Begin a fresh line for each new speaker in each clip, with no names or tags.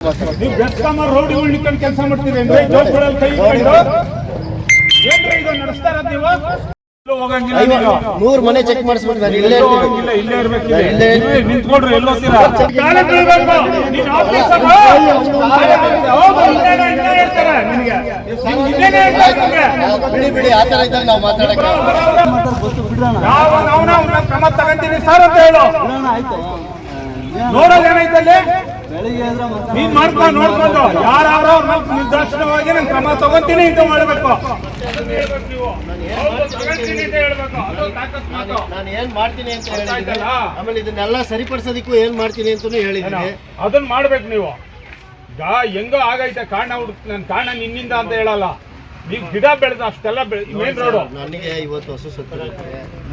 ನೀವು ಬೆಸ್ಕಾಮರ್ ರೋಡ್ಗಳು ನಿಂತ್ಕೊಂಡು ಕೆಲಸ ಮಾಡ್ತೀರೇನ್ರಿ ಜೋಬ್ಗಳಲ್ಲಿ ಕೈ ಇಟ್ಕೊಂಡು ಏನ್ರಿ ಇದು ನಡೆಸ್ತಾರ ನೀವು ಎಲ್ಲೂ ಹೋಗಂಗಿಲ್ಲ ನೀವು.
ನೂರ್ ಮನೆ ಚೆಕ್ ಮಾಡಿಸ್ಬಿಟ್ಟು ನಾನು ಇಲ್ಲೇ
ಎಲ್ಲೂ
ಇರ್ತೀನಿ
ಹೋಗಂಗಿಲ್ಲ ಇಲ್ಲೇ ಇರ್ಬೇಕು ಇಲ್ಲಿ.
ಇಲ್ಲೇ
ನೀವೇ ನಿಂತ್ಕೊಳ್ರಿ ಎಲ್ಲಿ ಹೋಗ್ತೀರಾ ಕಾಲೇ ಬೀಳ್ಬೇಕು. ನೀನ್ ಆಫೀಸರು. ಹೌದು, ಇನ್ನೇನೋ ಇನ್ನೇ ಹೇಳ್ತಾರೆ ನಿನಗೆ. ನಿಮ್ಗೆ ಇನ್ನೇನೋ ಹೇಳ್ತಾರೆ ನಿಮ್ಗೆ.
ಬಿಡಿ ಬಿಡಿ ಆ ತರ ಇದ್ದಾಗ ನಾವು ಮಾತಾಡಕ್ಕೆ
ಯಾವ ನಾವು ಅವ್ನ ಕ್ರಮ ತಗೊಂತೀವಿ ಸರ್ ಅಂತ ಹೇಳು ನೋಡೋದು ಏನೈತೆ ಅಲ್ಲಿ ನೀನ್ ಮಾಡ್ಕೊಂಡು ನೋಡ್ಕೊಂಡು. ಯಾರು ನಿರ್ದಾಕ್ಷಿಣ್ಯವಾಗಿ ನಾನು ಕ್ರಮ ತಗೊಂತೀನಿ ಅಂತ ಮಾಡ್ಬೇಕು.
ನಾನು ಏನ್ ಮಾಡ್ತೀನಿ ಅಂತ ಹೇಳಿದ್ದೀನಿ? ಆಮೇಲೆ ಇದನ್ನೆಲ್ಲ ಸರಿಪಡಿಸೋದಕ್ಕೂ ಏನ್ ಮಾಡ್ತೀನಿ ಅಂತಾನು ಹೇಳಿದ್ದೀನಿ.
ಅದನ್ನ ಮಾಡ್ಬೇಕು ನೀವು. ಈಗ ಹೆಂಗೋ ಆಗೈತೆ ಕಾರಣ ಹುಡುಕ್ ನನ್ನ ಕಾರಣ ನಿನ್ನಿಂದ ಅಂತ ಹೇಳಲ್ಲ. ನೀವು ಗಿಡ ಬೆಳೆದ ಅಷ್ಟೆಲ್ಲ ಮೇನ್ ರೋಡು?
ನನಗೆ ಇವತ್ತು ಹಸು ಸತ್ತರೆ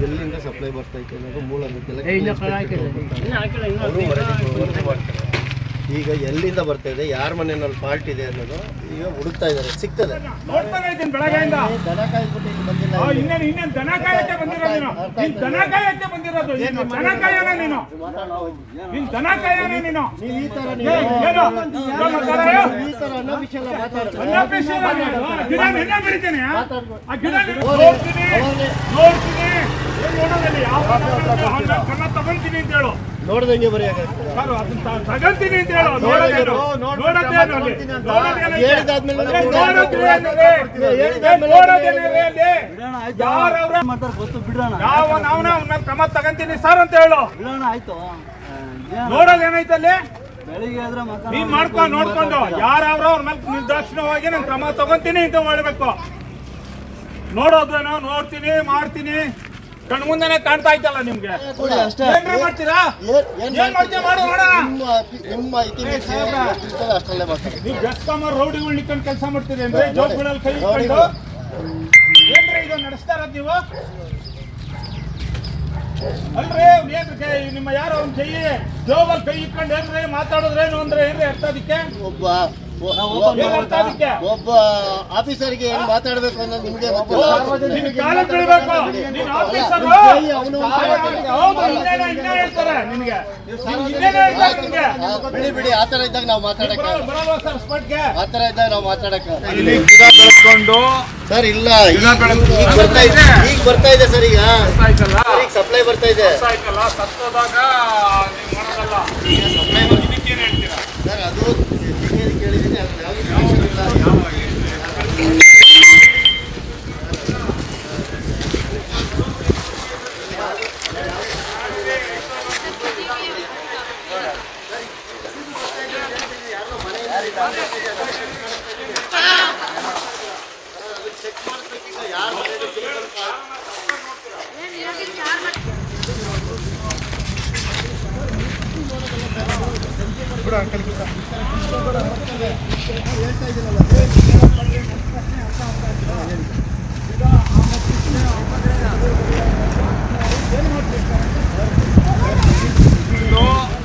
ಎಲ್ಲಿಂದ ಸಪ್ಲೈ ಬರ್ತೈತೆ ಅನ್ನೋದು ಮೂಲ ಗೊತ್ತಿಲ್ಲ ಈಗ ಎಲ್ಲಿಂದ ಬರ್ತಾ ಇದೆ ಯಾರ ಮನೆಯಲ್ಲಿ ಫಾಲ್ಟ್ ಇದೆ ಅನ್ನೋದು ಈಗ ಹುಡುಕ್ತಾ ಇದ್ದಾರೆ. ಸಿಗ್ತದೆ.
ನೋಡ್ತಾನೆ ಇದ್ದೀನಿ ಬೆಳಗ್ಗೆಯಿಂದ.
ದನ ಕಾಯ್ಬಿಟ್ಟು ಇಲ್ಲಿ ಬಂದಿಲ್ಲ
ಆ, ಇನ್ನೇನು ಇನ್ನೇನು ದನ ಕಾಯಕ್ಕೆ ಬಂದಿರೋದು ನೀನು? ನೀನ್ ದನ ಬಂದಿರೋದು? ನೀನು ದನ ನೀನು? ನೀನ್ ದನ ನೀನು?
ನೀವು ಈ ತರ
ಏ,
ನೀವು
ಏನು? ಏನು ಮಾತಾಡೋ?
ಈ ತರ ಅನಫಿಷಿಯಲ್ ಮಾತಾಡ್ತಾರೆ?
Unofficial ಆಗಿ ಹೇಳು. ಗಿಡ ನೆನ್ನೆ ಬೆಳಿತೀನಿ? ಆ ಗಿಡ ನೋಡ್ತೀನಿ? ನೋಡ್ತೀನಿ. ಏನ್ ನೋಡೋದಲ್ಲಿ ಯಾವ ಅವ್ನ ಕ್ರಮ ತಗೊಂತೀನಿ ಅಂತ ಹೇಳು.
ನೋಡ್ದಂಗೆ ಬರೆಯೋಕ್ಕಾಗ್ತದೆ
ತಗೊಂತೀನಿ ಅಂತ ಹೇಳು?
ಹೇಳಿದಾದ್ಮೇಲೆ
ನಾವು ಅವ್ನ ಮೇಲೆ ಕ್ರಮ ತಗಂತೀನಿ ಸರ್ ಅಂತ ಹೇಳು. ನೋಡೋದೇನೈತೆ ಅಲ್ಲಿ?
ಬೆಳಿಗ್ಗೆ ಆದ್ರೆ
ನೀನ್ ಮಾಡ್ಕೊಂಡು ನೋಡ್ಕೊಂಡು. ಯಾರವ್ರ ಅವ್ರ ಮೇಲೆ ನಿರ್ದಾಕ್ಷಿಣ್ಯವಾಗಿ ನಾನು ಕ್ರಮ ತಗೊಂತೀನಿ ಅಂತ ಮಾಡ್ಬೇಕು ನೋಡೋದೇನೋ ನೋಡ್ತೀನಿ ಮಾಡ್ತೀನಿ. ಕಣ್ ಮುಂದೆನೆ ಕಾಣ್ತಾ ಇತ್ತಲ್ಲ ನಿಮ್ಗೆ. ಏನ್ರಿ ಮಾಡ್ತೀರಾ?
ಏನ್-
ಮಾಡು
ನಿಮ್ಮ ಮಾಡ್ತೀವಿ
ನೀವು ರೌಡಿಗಳು ನಿಂತ್ಕೊಂಡು ಕೆಲಸ ಮಾಡ್ತೀರೇನ್ರಿ ಜೋಬ್ಗಳಲ್ಲಿ ಕೈ ಇಟ್ಕೊಂಡು? ಏನ್ರಿ ಇದು ನಡೆಸ್ತಾ ಇರೋದು ನೀವು? ಅಲ್ರಿ ಏನ್ರಿ ಕೈ ನಿಮ್ಮ ಯಾರೋ ಅವ್ನ ಕೈ ಜೋಬಲ್ಲಿ ಕೈ ಇಟ್ಕೊಂಡು ಏನ್ರಿ ಮಾತಾಡಿದ್ರೇನು ಅಂದ್ರೆ ಏನ್ರಿ ಅರ್ಥ ಅದಕ್ಕೆ?
ಒಬ್ಬ
ಅರ್ಥ ಅದಕ್ಕೆ
ಒಬ್ಬ ಆಫೀಸರ್ಗೆ ಏನ್ ಮಾತಾಡ್ಬೇಕು ಅನ್ನೋದು ನಿಮ್ಗೆ ಬಿಡಿ ಬಿಡಿ. ಆ ತರ ಇದ್ದಾಗ ನಾವು ಮಾತಾಡಕ್ಕೆ
ಸ್ಪಾಟ್ಗೆ.
ಆ ತರ ಇದ್ದಾಗ ನಾವು ಮಾತಾಡಕ್ಕೆ ಸರ್ ಇಲ್ಲ. ಈಗ ಬರ್ತಾ ಇದೆ. ಈಗ ಬರ್ತಾ ಇದೆ ಸರ್ ಈಗ. ಸಪ್ಲೈ ಬರ್ತಾ ಇದೆ
ಆಯ್ತಲ್ಲ ಸತ್ತೋದಾಗ ನೀವು ಮಾಡೋದಲ್ಲ ಇದಕ್ಕೇನು ಹೇಳ್ತೀರಾ
ಸರ್ ಅದು ತಿಂಗಳು ಕೇಳಿದ್ದೀನಿ ಅದು ಯಾವ್ದು ಇಲ್ಲ.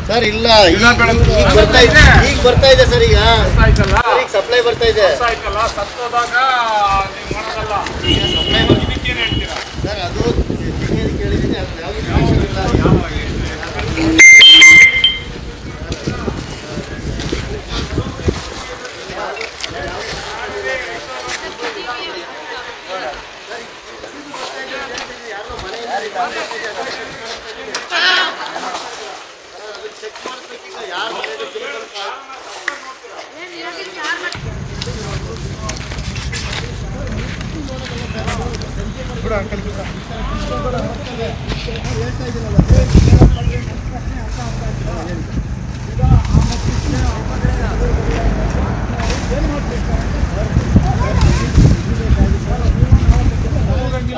ಸರ್ ಇಲ್ಲ. ಈಗ ಬರ್ತಾ ಇದೆ. ಈಗ ಬರ್ತಾ ಇದೆ ಸರ್ ಈಗ. ಸಪ್ಲೈ ಬರ್ತಾ ಇದೆ
ಆಯ್ತಲ್ಲ ಸತ್ತೋದಾಗ ನೀವು ಮಾಡೋದಲ್ಲ ಇದಕ್ಕೇನು ಹೇಳ್ತೀರಾ
ಸರ್ ಅದು ತಿಂಗಳು ಕೇಳಿದ್ದೀನಿ ಅದು ಯಾವ್ದು ಇಲ್ಲ.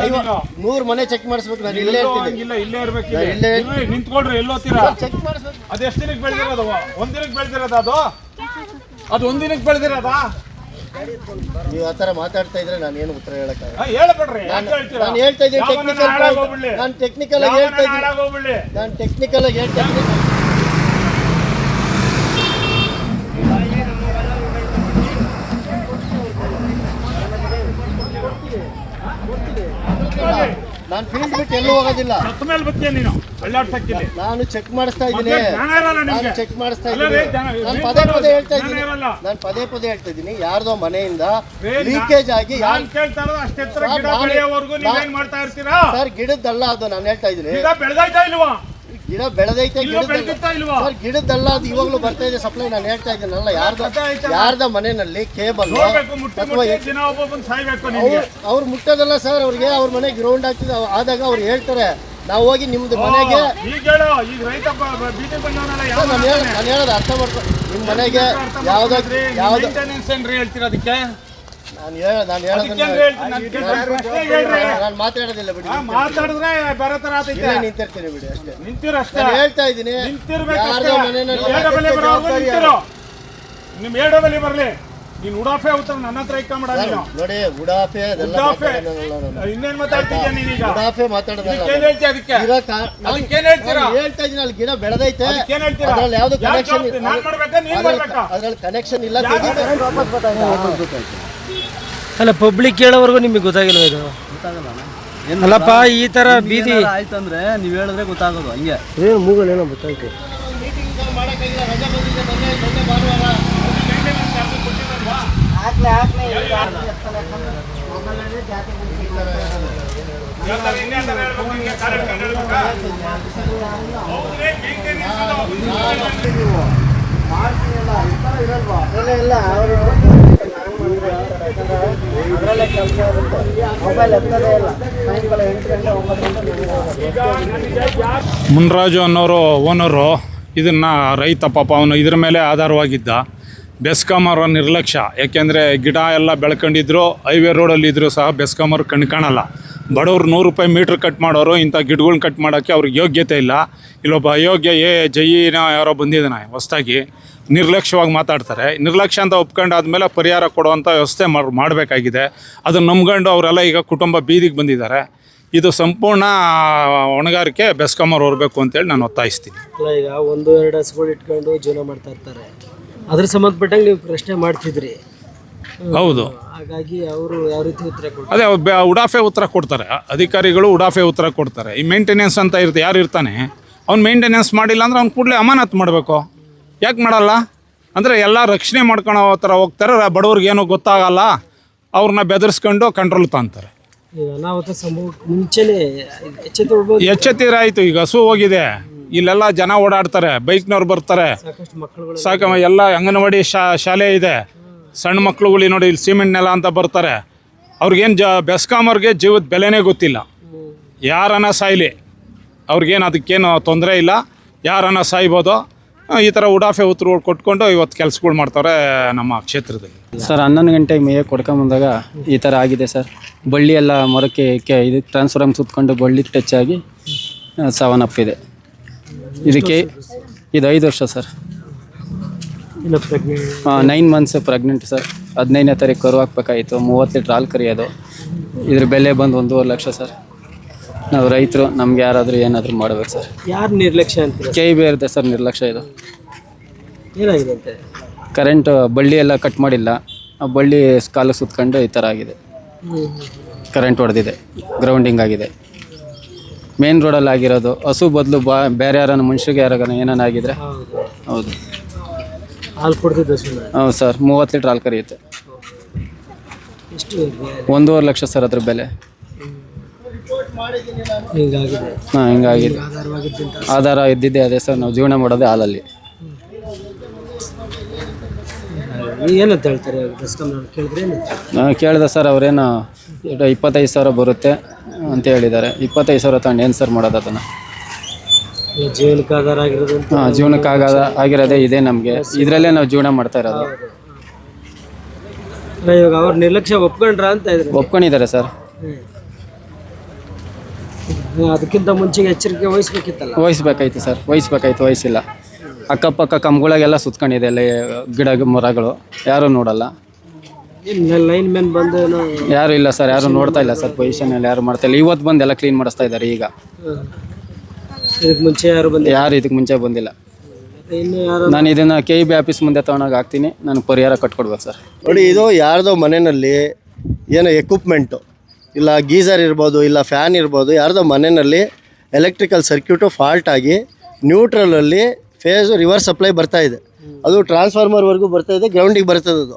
ಐವ- ನೂರ್ ಮನೆ ಚೆಕ್ ಮಾಡಿಸ್ಬೇಕು ನಾನು ಇಲ್ಲೇ
ಹೋಗಂಗಿಲ್ಲ ಇಲ್ಲೇ ಇರ್ಬೇಕು
ಇಲ್ಲೇ.
ನಿಂತ್ಕೊಳ್ರಿ ಎಲ್ಲೋತೀರಾ
ಚೆಕ್ ಮಾಡಿಸ್ಬೇಕು.
ಅದು ಎಷ್ಟು ದಿನಕ್ಕೆ ಬೆಳೆದಿರೋದವ ಒಂದಿನಕ್ಕೆ ದಿನಕ್ಕೆ ಬೆಳೆದಿರೋದು ಅದು? ಅದು ಒಂದಿನಕ್ಕೆ ದಿನಕ್ಕೆ ಬೆಳೆದಿರೋದಾ?
ನೀವು ಆ ಥರ ಮಾತಾಡ್ತಾ ಇದ್ರೆ ನಾನು ಏನು ಉತ್ತರ ಹೇಳಕ್ಕಾಗಲ್ಲ.
ಆ, ಹೇಳ್ಬೇಡ್ರಿ ಯಾಕೆ
ನಾನು
ಹೇಳ್ತೀರಾ?
ನಾನು ಹೇಳ್ತಾ ಇದ್ದೀನಿ ಟೆಕ್ನಿಕಲ್
ಹಾಳಾಗೋಗ್ಬಿಡ್ಲಿ?
ನಾನು ಟೆಕ್ನಿಕಲ್ ಆಗಿ ಹೇಳ್ತಾ ಇದ್ದೀನಿ? ನಾನು ಟೆಕ್ನಿಕಲ್ ಆಗಿ ಹೇಳ್ತಾ ಇದ್ದೀನಿ. ನಾನು ಫೀಲ್ಡ್ ಬಿಟ್ಟು ಎಲ್ಲೂ ಹೋಗೋದಿಲ್ಲ.
ಸತ್ತ ಮೇಲೆ ಬರ್ತೀಯ ನೀನು?
ನಾನು ಚೆಕ್ ಮಾಡಿಸ್ತಾ ಇದ್ದೀನಿ. ನಾನು ಚೆಕ್ ಮಾಡಿಸ್ತಾ ಇದ್ದೀನಿ. ನಾನು ಪದೇ ಪದೇ ಹೇಳ್ತಾ ಇದ್ದೀನಿ. ನಾನು ಪದೇ ಪದೇ ಹೇಳ್ತಾ ಇದ್ದೀನಿ. ಯಾರ್ದೋ ಮನೆಯಿಂದ ಲೀಕೇಜ್ ಆಗಿ ಯಾರು
ಕೇಳ್ತಾ
ಸರ್,
ಗಿಡ
ನಾನು-
ಬೆಳೆಯೋವರೆಗೂ
ನಾ-
ನೀವೇನ್ ಮಾಡ್ತಾ ಇರ್ತೀರಾ?
ಸರ್ ಗಿಡದ್ದಲ್ಲ ಅದು ನಾನು ಹೇಳ್ತಾ ಇದ್ದೀನಿ.
ಗಿಡ ಬೆಳೆದೈತಾ ಇಲ್ವಾ?
ಗಿಡ ಬೆಳೆದೈತೆ ಸರ್ ಗಿಡದಲ್ಲ ಅದು ಇವಾಗಲೂ ಬರ್ತಾ ಇದೆ. ಸಪ್ಲೈ ನಾನು ಹೇಳ್ತಾ ಇದ್ದೀನಲ್ಲ ಯಾರ್ದ ಯಾರದೋ ಮನೆಯಲ್ಲಿ ಕೇಬಲ್ ಅವ್ರು ಮುಟ್ಟೋದಲ್ಲ ಸರ್ ಅವ್ರಿಗೆ ಅವ್ರ ಮನೆಗೆ ಗ್ರೌಂಡ್ ಆಗ್ತಿದೆ ಆದಾಗ ಅವ್ರು ಹೇಳ್ತಾರೆ ನಾವು ಹೋಗಿ ನಿಮ್ದು ಮನೆಗೆ
ಈಗ ಹೇಳು ಈಗ ರೈತ ಬೀದಿ ಬಂದವನಲ್ಲ ಯಾವ
ನಾನು ಹೇಳ ನಾನು ಹೇಳೋದು ಅರ್ಥ ಮಾಡ್ಕೊ ನಿಮ್ಮ ಮನೆಗೆ ಯಾವ್ದೋ ಯಾವ್ದು
ಮೇಂಟೆನೆನ್ಸ್ ಏನ್ರಿ ಹೇಳ್ತೀರಾ ಅದಕ್ಕೆ?
ನಾನು ಹೇಳ ನಾನು ಹೇಳೋದನ್ನ
ನಾನು
ಮಾತಾಡೋದಿಲ್ಲ ಬಿಡಿ.
ಮಾತಾಡಿದ್ರೆ ಬೇರೆ ತರ ಆತೈತೆ.
ನಿಂತಿರ್ತೀನಿ ಬಿಡಿ ಅಷ್ಟೇ.
ನಿಂತಿರಷ್ಟೇ
ನಾನು ಹೇಳ್ತಾ ಇದ್ದೀನಿ.
ನಿಂತಿರ್ಬೇಕು
ಯಾರ್ದೋ ಮನೆಯಲ್ಲಿ
ನಿಂತಿರೋ. ನಿಮ್ ಏಡೋ ಬೆಲೆ ಬರ್ಲಿ. ನೀನ್ ಉಡಾಫೆ ಉತ್ತರ ನನ್ನ ಹತ್ರ ಐಕ ನೀನು.
ನೋಡಿ ಉಡಾಫೆ ಅದೆಲ್ಲ.
ಇನ್ನೇನ್ ಮಾತಾಡ್ತಿದ್ಯಾ
ಉಡಾಫೆ ಮಾತಾಡೋದಲ್ಲ
ಅದಕ್ಕೆ? ಹೇಳ್ತೀರಾ?
ಹೇಳ್ತಾ ಇದ್ದೀನಿ ಅಲ್ಲಿ ಗಿಡ ಬೆಳೆದೈತೆ.
ಹೇಳ್ತೀರಾ?
ಅದ್ರಲ್ಲಿ ಯಾವ್ದು ಕನೆಕ್ಷನ್
ಜವಾಬ್ದಾರಿ? ನಾನ್ ಮಾಡ್ಬೇಕಾ? ನೀನ್ ಮಾಡ್ಬೇಕಾ?
ಅದ್ರಲ್ಲಿ ಕನೆಕ್ಷನ್ ಇಲ್ಲ ವಾಪಸ್
ಅಲ್ಲ ಪಬ್ಲಿಕ್ ಕೇಳೋವರೆಗೂ ನಿಮಗೆ ಗೊತ್ತಾಗಿಲ್ಲ ಇದು ಅಲ್ಲಪ್ಪ ಈ ತರ ಬೀದಿ
ಆಯ್ತಂದ್ರೆ ನೀವ್ ಹೇಳಿದ್ರೆ ಗೊತ್ತಾಗೋದು ಹಂಗೆ.
ಏನು ಏನೋ ಗೊತ್ತಾಯ್ತು.
ಮಾಡಕ್ಕಾಗಿಲ್ಲ ರಜೆ ಬಂದಿದೆ ಮೊನ್ನೆ ಮೊನ್ನೆ ಭಾನುವಾರ
ಹೇಳ್ತಾರೆ, ಇನ್ನೇ ಅಂತಾರೆ ಹೇಳ್ಬೇಕು, ನಿನ್ಗೆ correct ಆಗಿ ಹೇಳ್ಬೇಕಾ? ಹೌದ್ರಿ, maintenance
ಮುನ್ರಾಜು ಅನ್ನೋರು ಓನರು ಇದನ್ನು ರೈತ ಪಾಪ ಅವನು ಇದ್ರ ಮೇಲೆ ಆಧಾರವಾಗಿದ್ದ. ಬೆಸ್ಕಾಂ ಅವರ ನಿರ್ಲಕ್ಷ್ಯ. ಯಾಕೆಂದರೆ ಗಿಡ ಎಲ್ಲ ಬೆಳ್ಕೊಂಡಿದ್ರು ಹೈವೇ ರೋಡಲ್ಲಿ ಇದ್ದರೂ ಸಹ ಬೆಸ್ಕಾಮರ್ ಕಣ್ ಕಾಣಲ್ಲ. ಬಡವ್ರು ನೂರು ರೂಪಾಯಿ ಮೀಟ್ರ್ ಕಟ್ ಮಾಡೋರು, ಇಂಥ ಗಿಡಗಳ್ನ ಕಟ್ ಮಾಡೋಕ್ಕೆ ಅವ್ರಿಗೆ ಯೋಗ್ಯತೆ ಇಲ್ಲ. ಇಲ್ಲೊಬ್ಬ ಅಯೋಗ್ಯ, ಏ, ಜೈನ ಯಾರೋ ಬಂದಿದ್ದಾನೆ, ಹೊಸ್ದಾಗಿ ನಿರ್ಲಕ್ಷ್ಯವಾಗಿ ಮಾತಾಡ್ತಾರೆ. ನಿರ್ಲಕ್ಷ್ಯ ಅಂತ ಒಪ್ಕೊಂಡಾದ್ಮೇಲೆ ಪರಿಹಾರ ಕೊಡುವಂಥ ವ್ಯವಸ್ಥೆ ಮಾಡಿ, ಮಾಡಬೇಕಾಗಿದೆ. ಅದನ್ನು ನಂಬ್ಕೊಂಡು ಅವರೆಲ್ಲ ಈಗ ಕುಟುಂಬ ಬೀದಿಗೆ ಬಂದಿದ್ದಾರೆ. ಇದು ಸಂಪೂರ್ಣ ಹೊಣೆಗಾರಿಕೆ ಬೆಸ್ಕಾಮರ್ ಹೊರಬೇಕು ಅಂತೇಳಿ ನಾನು ಒತ್ತಾಯಿಸ್ತೀನಿ.
ಈಗ ಒಂದು, ಎರಡು ಹಸುಗಳು ಇಟ್ಕೊಂಡು ಜೀವನ ಮಾಡ್ತಾ ಇರ್ತಾರೆ. ಅದ್ರ ಸಂಬಂಧಪಟ್ಟಂಗೆ ನೀವು ಪ್ರಶ್ನೆ ಮಾಡ್ತಿದ್ರಿ.
ಹೌದು.
ಹಾಗಾಗಿ ಅವರು ಯಾವ ರೀತಿ ಉತ್ತರ ಕೊಡ್ತಾರೆ?
ಅದೇ ಅವ್ರು ಬೆ- ಉಡಾಫೆ ಉತ್ತರ ಕೊಡ್ತಾರೆ. ಅಧಿಕಾರಿಗಳು ಉಡಾಫೆ ಉತ್ತರ ಕೊಡ್ತಾರೆ. ಈ ಮೇಂಟೆನೆನ್ಸ್ ಅಂತ ಇರುತ್ತೆ ಯಾರು ಇರ್ತಾನೆ? ಅವ್ನು ಮೇಂಟೆನೆನ್ಸ್ ಮಾಡಿಲ್ಲ ಅಂದ್ರೆ ಅವ್ನು ಕೂಡಲೇ ಅಮಾನತ್ ಮಾಡಬೇಕು. ಯಾಕೆ ಮಾಡಲ್ಲ? ಅಂದರೆ ಎಲ್ಲ ರಕ್ಷಣೆ ಮಾಡ್ಕೊಳೋ ಥರ ಹೋಗ್ತಾರೆ ಬಡವ್ರಿಗೆ ಏನೋ ಗೊತ್ತಾಗಲ್ಲ. ಅವ್ರನ್ನ ಬೆದರಿಸ್ಕೊಂಡು ಕಂಟ್ರೋಲ್ ತಾಂತಾರೆ.
ಈಗ ಅನಾಹುತ ಸಂಭವಕ್ಕೆ ಮುಂಚೆನೆ
ಎಚ್ಚೆತ್ತಿರಾಯ್ತು ಈಗ ಹಸು ಹೋಗಿದೆ. ಇಲ್ಲೆಲ್ಲ ಜನ ಓಡಾಡ್ತಾರೆ ಬೈಕ್ನವ್ರು ಬರ್ತಾರೆ.
ಸಾಕಷ್ಟು ಮಕ್ಕಳುಗಳು
ಸಾಕ ಎಲ್ಲ ಅಂಗನವಾಡಿ ಶಾ ಶಾಲೆ ಇದೆ. ಸಣ್ಣ ಮಕ್ಳುಗಳು ನೋಡಿ ಇಲ್ಲಿ ಸಿಮೆಂಟ್ ನೆಲ ಅಂತ ಬರ್ತಾರೆ. ಅವ್ರಿಗೇನು ಜ ಬೆಸ್ಕಾಮವ್ರಿಗೆ ಜೀವದ ಬೆಲೆನೇ ಗೊತ್ತಿಲ್ಲ. ಯಾರನ್ನ ಸಾಯ್ಲಿ? ಅವ್ರಿಗೇನು ಅದಕ್ಕೇನು ತೊಂದರೆ ಇಲ್ಲ. ಯಾರನ್ನ ಸಾಯ್ಬೋದು? ಈ ಥರ ಉಡಾಫೆ ಉತ್ತರಗಳು ಕೊಟ್ಕೊಂಡು ಇವತ್ತು ಕೆಲಸಗಳು ಮಾಡ್ತಾರೆ ನಮ್ಮ ಕ್ಷೇತ್ರದಲ್ಲಿ.
ಸರ್ ಹನ್ನೊಂದು ಗಂಟೆಗೆ ಮೇಯ ಕೊಡ್ಕೊಂಬಂದಾಗ ಈ ಥರ ಆಗಿದೆ ಸರ್. ಬಳ್ಳಿ ಎಲ್ಲ ಮರಕ್ಕೆ ಕೆ ಇದು ಟ್ರಾನ್ಸ್ಫಾರ್ಮ್ ಸುತ್ತಕೊಂಡು ಬಳ್ಳಿ ಟಚ್ ಆಗಿ ಸವನಪ್ಪಿದೆ. ಸಾವನ್ನಪ್ಪಿದೆ ಇದಕ್ಕೆ ಇದು ಐದು ವರ್ಷ ಸರ್.
ಇಲ್ಲ
ನೈನ್ ಮಂತ್ಸ್ ಪ್ರೆಗ್ನೆಂಟ್ ಸರ್. ಹದಿನೈದನೇ ತಾರೀಕು ಕರು ಹಾಕ್ಬೇಕಾಯಿತು. ಮೂವತ್ತು ಲೀಟ್ರ್ ಹಾಲು ಕರಿಯೋದು. ಇದ್ರ ಬೆಲೆ ಬಂದು ಒಂದೂವರೆ ಲಕ್ಷ ಸರ್. ನಾವು ರೈತರು ನಮ್ಗೆ ಯಾರಾದರೂ ಏನಾದರೂ ಮಾಡ್ಬೇಕು ಸರ್.
ಯಾರು ನಿರ್ಲಕ್ಷ್ಯ ಅಂತೀರ?
ಕೈ ಬೇರಿದೆ ಸರ್ ನಿರ್ಲಕ್ಷ್ಯ ಇದು.
ಏನಾಗಿದೆ ಅಂತೆ?
ಕರೆಂಟ್ ಬಳ್ಳಿ ಎಲ್ಲ ಕಟ್ ಮಾಡಿಲ್ಲ. ಆ ಬಳ್ಳಿ ಕಾಲು ಸುತ್ಕೊಂಡು ಈ ಥರ ಆಗಿದೆ. ಕರೆಂಟ್ ಹೊಡೆದಿದೆ ಗ್ರೌಂಡಿಂಗ್ ಆಗಿದೆ. ಮೇನ್ ರೋಡಲ್ಲಿ ಆಗಿರೋದು. ಹಸು ಬದಲು ಬಾ ಬೇರೆ ಯಾರನ್ನ ಮನುಷ್ಯರಿಗೆ ಯಾರಾಗನ ಏನಾನ ಆಗಿದ್ರೆ.
ಹೌದು.
ಹೌದು.
ಹಾಲು ಕೊಡ್ತಿದ್ದೆ ಸುಮ್ಮನೆ
ಹೌದು ಸರ್ ಮೂವತ್ತು ಲೀಟ್ರ್ ಹಾಲು ಕರಿಯುತ್ತೆ.
ಎಷ್ಟು
ಒಂದೂವರೆ ಲಕ್ಷ ಸರ್ ಅದ್ರ ಬೆಲೆ.
ಹಿಂಗಾಗಿದೆ.
ಹಾಂ ಹಿಂಗಾಗಿದೆ.
ಆಧಾರವಾಗಿದ್ದಂತ
ಆಧಾರ ಇದ್ದಿದ್ದೆ ಅದೇ ಸರ್ ನಾವು ಜೀವನ ಮಾಡೋದೇ ಹಾಲಲ್ಲಿ.
ಏನಂತ ಹೇಳ್ತಾರೆ? ಕೇಳಿದ್ರೆ ಏನು
ನಾನು ಕೇಳಿದೆ ಸರ್ ಅವ್ರೇನು ಇಪ್ಪತ್ತೈದು ಸಾವಿರ ಬರುತ್ತೆ. ಅಂತ ಹೇಳಿದ್ದಾರೆ. ಇಪ್ಪತ್ತೈದು ಸಾವಿರ ತಗೊಂಡು ಏನು ಸರ್ ಮಾಡೋದು ಅದನ್ನು? ಹಾಂ ಜೀವನಕ್ಕಾಗದ ಆಗಿರೋದೇ ಇದೆ ನಮಗೆ. ಇದರಲ್ಲೇ ನಾವು ಜೀವನ ಮಾಡ್ತಾ ಇರೋದು.
ಇವಾಗ ಅವ್ರ ನಿರ್ಲಕ್ಷ್ಯ ಒಪ್ಕೊಂಡ್ರ ಅಂತ ಇದ್ರೆ.
ಒಪ್ಕೊಂಡಿದ್ದಾರೆ ಸರ್
ಅದಕ್ಕಿಂತ ಮುಂಚೆಗೆ ಎಚ್ಚರಿಕೆ ವಹಿಸ್ಬೇಕಿತ್ತಲ್ಲ?
ವಹಿಸ್ಬೇಕಾಯ್ತು ಸರ್ ವಹಿಸ್ಬೇಕಾಯ್ತು ವಹಿಸಿಲ್ಲ. ಅಕ್ಕಪಕ್ಕ ಕಂಬಗಳಿಗೆಲ್ಲ ಸುತ್ಕೊಂಡಿದೆ ಅಲ್ಲಿ ಗಿಡ ಮರಗಳು. ಯಾರೂ ನೋಡಲ್ಲ.
ಲೈನ್ ಮ್ಯಾನ್ ಬಂದು
ಯಾರು ಇಲ್ಲ ಸರ್ ಯಾರು ನೋಡ್ತಾ ಇಲ್ಲ ಸರ್ ಪೊಸಿಷನ್ ಅಲ್ಲಿ ಯಾರು ಮಾಡ್ತಾ ಇಲ್ಲ. ಇವತ್ತು ಬಂದು ಎಲ್ಲ ಕ್ಲೀನ್ ಮಾಡಿಸ್ತಾ ಇದ್ದಾರೆ ಈಗ.
ಇದಕ್ಕೆ ಮುಂಚೆ ಯಾರು ಬಂದು
ಯಾರು ಇದಕ್ಕೆ ಮುಂಚೆ ಬಂದಿಲ್ಲ.
ಇನ್ನು ಯಾರು
ನಾನು ಇದನ್ನ ಕೆ ಬಿ ಆಫೀಸ್ ಮುಂದೆ ತಗೊಂಡಾಗ ಹಾಕ್ತೀನಿ. ನನಗೆ ಪರಿಹಾರ ಕಟ್ಕೊಡ್ಬೇಕು ಸರ್.
ನೋಡಿ ಇದು ಯಾರ್ದೋ ಮನೆಯಲ್ಲಿ ಏನೋ ಎಕ್ವಿಪ್ಮೆಂಟು ಇಲ್ಲ ಗೀಸರ್ ಇರ್ಬೋದು ಇಲ್ಲ ಫ್ಯಾನ್ ಇರ್ಬೋದು ಯಾರ್ದೋ ಮನೆಯಲ್ಲಿ ಎಲೆಕ್ಟ್ರಿಕಲ್ ಸರ್ಕ್ಯೂಟು ಫಾಲ್ಟ್ ಆಗಿ ನ್ಯೂಟ್ರಲಲ್ಲಿ ಫೇಸು ರಿವರ್ಸ್ ಸಪ್ಲೈ ಬರ್ತಾ ಇದೆ. ಅದು ಟ್ರಾನ್ಸ್ಫಾರ್ಮರ್ವರೆಗೂ ಬರ್ತಾ ಇದೆ ಗ್ರೌಂಡಿಗೆ ಬರ್ತದೆ ಅದು.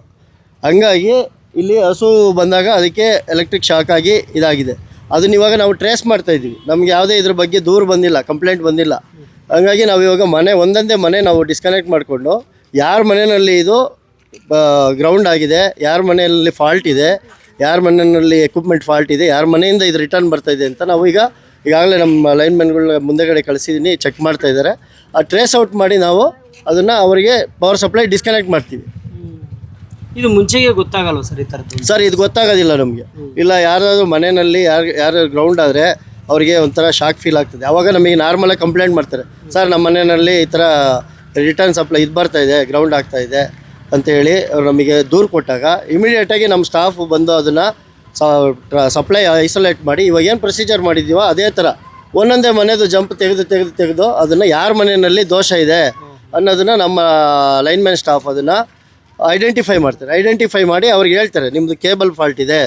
ಹಂಗಾಗಿ ಇಲ್ಲಿ ಹಸು ಬಂದಾಗ ಅದಕ್ಕೆ ಎಲೆಕ್ಟ್ರಿಕ್ ಶಾಕ್ ಆಗಿ ಇದಾಗಿದೆ. ಅದನ್ನ ಇವಾಗ ನಾವು ಟ್ರೇಸ್ ಮಾಡ್ತಾ ಇದ್ದೀವಿ. ನಮ್ಗೆ ಯಾವುದೇ ಇದ್ರ ಬಗ್ಗೆ ದೂರು ಬಂದಿಲ್ಲ ಕಂಪ್ಲೇಂಟ್ ಬಂದಿಲ್ಲ. ಹಂಗಾಗಿ ನಾವು ಇವಾಗ ಮನೆ ಒಂದೊಂದೇ ಮನೆ ನಾವು ಡಿಸ್ಕನೆಕ್ಟ್ ಮಾಡಿಕೊಂಡು, ಯಾರ ಮನೆಯಲ್ಲಿ ಇದು ಗ್ರೌಂಡ್ ಆಗಿದೆ, ಯಾರ ಮನೆಯಲ್ಲಿ ಫಾಲ್ಟ್ ಇದೆ, ಯಾರ ಮನೆಯಲ್ಲಿ ಎಕ್ವಿಪ್ಮೆಂಟ್ ಫಾಲ್ಟ್ ಇದೆ, ಯಾರ ಮನೆಯಿಂದ ಇದು ರಿಟರ್ನ್ ಬರ್ತಾ ಇದೆ ಅಂತ ನಾವು ಈಗ, ಈಗಾಗಲೇ ನಮ್ಮ ಲೈನ್ ಮ್ಯಾನ್ಗಳ ಮುಂದೆಗಡೆ ಕಳಿಸಿದ್ದೀನಿ ಚೆಕ್ ಮಾಡ್ತಾ ಇದ್ದಾರೆ. ಆ ಟ್ರೇಸ್ ಔಟ್ ಮಾಡಿ ನಾವು ಅದನ್ನು ಅವರಿಗೆ ಪವರ್ ಸಪ್ಲೈ ಡಿಸ್ಕನೆಕ್ಟ್ ಮಾಡ್ತೀವಿ.
ಇದು ಮುಂಚೆಗೆ ಗೊತ್ತಾಗಲ್ವ ಸರ್ ಈ ಥರದ್ದು
ಸರ್ ಇದು ಗೊತ್ತಾಗೋದಿಲ್ಲ ನಮಗೆ. ಇಲ್ಲ ಯಾರಾದರೂ ಮನೆಯಲ್ಲಿ ಯಾರು ಯಾರು ಗ್ರೌಂಡ್ ಆದರೆ ಅವರಿಗೆ ಒಂಥರ ಶಾಕ್ ಫೀಲ್ ಆಗ್ತದೆ. ಅವಾಗ ನಮಗೆ ನಾರ್ಮಲಾಗಿ ಕಂಪ್ಲೇಂಟ್ ಮಾಡ್ತಾರೆ. ಸರ್ ನಮ್ಮ ಮನೆಯಲ್ಲಿ ಈ ಥರ ರಿಟರ್ನ್ ಸಪ್ಲೈ ಇದು ಬರ್ತಾ ಇದೆ ಗ್ರೌಂಡ್ ಆಗ್ತಾ ಇದೆ ಅಂತೇಳಿ ಅವ್ರು ನಮಗೆ ದೂರು ಕೊಟ್ಟಾಗ ಇಮಿಡಿಯೇಟಾಗಿ ನಮ್ಮ ಸ್ಟಾಫ್ ಬಂದು ಅದನ್ನು ಸಪ್ಲೈ ಐಸೋಲೇಟ್ ಮಾಡಿ ಇವಾಗ ಏನು ಪ್ರೊಸೀಜರ್ ಮಾಡಿದ್ದೀವೋ ಅದೇ ಥರ ಒಂದೊಂದೇ ಮನೆಯದು ಜಂಪ್ ತೆಗೆದು ತೆಗೆದು ತೆಗೆದು ಅದನ್ನು ಯಾರ ಮನೆಯಲ್ಲಿ ದೋಷ ಇದೆ ಅನ್ನೋದನ್ನು ನಮ್ಮ ಲೈನ್ಮ್ಯಾನ್ ಸ್ಟಾಫ್ ಅದನ್ನು ಐಡೆಂಟಿಫೈ ಮಾಡ್ತಾರೆ. ಐಡೆಂಟಿಫೈ ಮಾಡಿ ಅವ್ರಿಗೆ ಹೇಳ್ತಾರೆ ನಿಮ್ಮದು ಕೇಬಲ್ ಫಾಲ್ಟ್ ಇದೆ.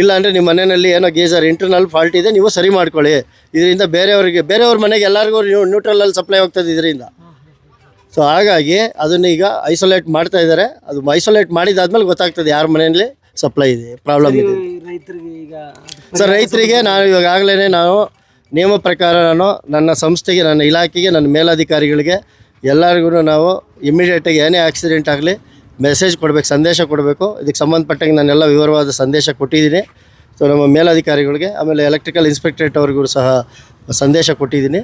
ಇಲ್ಲ ಅಂದರೆ ನಿಮ್ಮ ಮನೆಯಲ್ಲಿ ಏನೋ ಗೀಸರ್ ಇಂಟರ್ನಲ್ ಫಾಲ್ಟ್ ಇದೆ ನೀವು ಸರಿ ಮಾಡ್ಕೊಳ್ಳಿ. ಇದರಿಂದ ಬೇರೆಯವರಿಗೆ ಬೇರೆಯವ್ರ ಮನೆಗೆ ಎಲ್ಲರಿಗೂ ನ್ಯೂಟ್ರಲಲ್ಲಿ ಸಪ್ಲೈ ಹೋಗ್ತದೆ ಇದರಿಂದ. ಸೊ ಹಾಗಾಗಿ ಅದನ್ನು ಈಗ ಐಸೋಲೇಟ್ ಮಾಡ್ತಾ ಇದ್ದಾರೆ ಅದು ಐಸೋಲೇಟ್ ಮಾಡಿದಾದ್ಮೇಲೆ ಗೊತ್ತಾಗ್ತದೆ ಯಾರ ಮನೆಯಲ್ಲಿ ಸಪ್ಲೈ ಇದೆ ಪ್ರಾಬ್ಲಮ್ ಇದೆ
ರೈತರಿಗೆ ಈಗ
ಸರ್ ರೈತರಿಗೆ ನಾನು ಇವಾಗಲೇ ನಾನು ನಿಯಮ ಪ್ರಕಾರ ನಾನು ನನ್ನ ಸಂಸ್ಥೆಗೆ ನನ್ನ ಇಲಾಖೆಗೆ ನನ್ನ ಮೇಲಾಧಿಕಾರಿಗಳಿಗೆ ಎಲ್ಲರಿಗೂ ನಾವು ಇಮಿಡಿಯೇಟಾಗಿ ಏನೇ ಆಕ್ಸಿಡೆಂಟ್ ಆಗಲಿ ಮೆಸೇಜ್ ಕೊಡಬೇಕು ಸಂದೇಶ ಕೊಡಬೇಕು. ಇದಕ್ಕೆ ಸಂಬಂಧಪಟ್ಟಂಗೆ ನಾನೆಲ್ಲ ವಿವರವಾದ ಸಂದೇಶ ಕೊಟ್ಟಿದ್ದೀನಿ. ಸೊ ನಮ್ಮ ಮೇಲಧಿಕಾರಿಗಳಿಗೆ ಆಮೇಲೆ ಎಲೆಕ್ಟ್ರಿಕಲ್ ಇನ್ಸ್ಪೆಕ್ಟ್ರೇಟ್ ಅವ್ರಿಗೂ ಸಹ ಸಂದೇಶ ಕೊಟ್ಟಿದ್ದೀನಿ.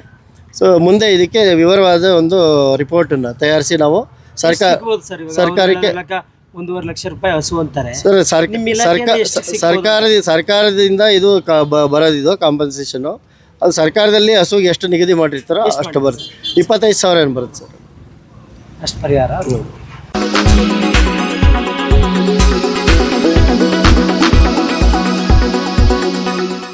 ಸೊ ಮುಂದೆ ಇದಕ್ಕೆ ವಿವರವಾದ ಒಂದು ರಿಪೋರ್ಟನ್ನು ತಯಾರಿಸಿ ನಾವು ಸರ್ಕಾರ ಸರ್ಕಾರಕ್ಕೆ
ಒಂದೂವರೆ ಲಕ್ಷ ರೂಪಾಯಿ ಹಸು ಅಂತಾರೆ.
ಸರ್ ಸರ್ಕಾರದ ಸರ್ಕಾರದಿಂದ ಇದು ಕ- ಬ- ಬರೋದಿದು ಕಾಂಪನ್ಸೇಷನು ಅದು ಸರ್ಕಾರದಲ್ಲಿ ಹಸುಗೆ ಎಷ್ಟು ನಿಗದಿ ಮಾಡಿರ್ತಾರೋ ಅಷ್ಟು ಬರುತ್ತೆ. ಇಪ್ಪತ್ತೈದು ಸಾವಿರ ಏನು ಬರುತ್ತೆ ಸರ್?
ಅಷ್ಟು ಪರಿಹಾರ? Thank you.